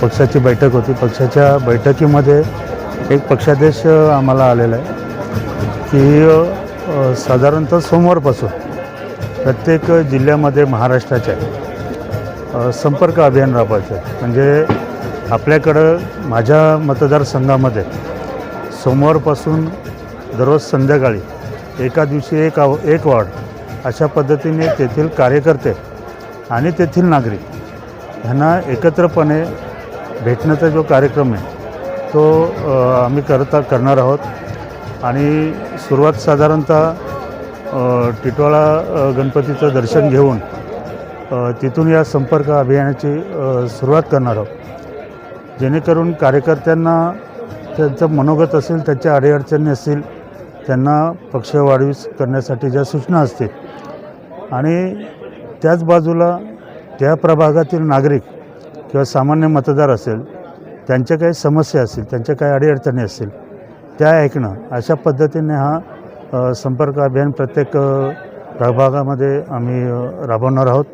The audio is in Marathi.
पक्षाची बैठक होती. पक्षाच्या बैठकीमध्ये एक पक्षादेश आम्हाला आलेला आहे की साधारणतः सोमवारपासून प्रत्येक जिल्ह्यामध्ये महाराष्ट्राच्या संपर्क अभियान राबवायचं आहे. म्हणजे आपल्याकडं माझ्या मतदारसंघामध्ये सोमवारपासून दररोज संध्याकाळी एका दिवशी एक आव एक वॉर्ड अशा पद्धतीने तेथील कार्यकर्ते आणि तेथील नागरिक ह्यांना एकत्रपणे भेटण्याचा जो कार्यक्रम आहे तो आम्ही करता करणार आहोत. आणि सुरुवात साधारणतः टिटवाळा गणपतीचं दर्शन घेऊन तिथून या संपर्क अभियानाची सुरुवात करणार आहोत. जेणेकरून कार्यकर्त्यांना त्यांचं मनोगत असेल त्यांच्या अडीअडचणी असतील त्यांना पक्ष वाढवीस करण्यासाठी ज्या सूचना असतील. आणि त्याच बाजूला त्या प्रभागातील नागरिक किंवा सामान्य मतदार असेल त्यांच्या काही समस्या असतील त्यांच्या काही अडीअडचणी असतील त्या ऐकणं अशा पद्धतीने हा संपर्क अभियान प्रत्येक प्रभागामध्ये आम्ही राबवणार आहोत.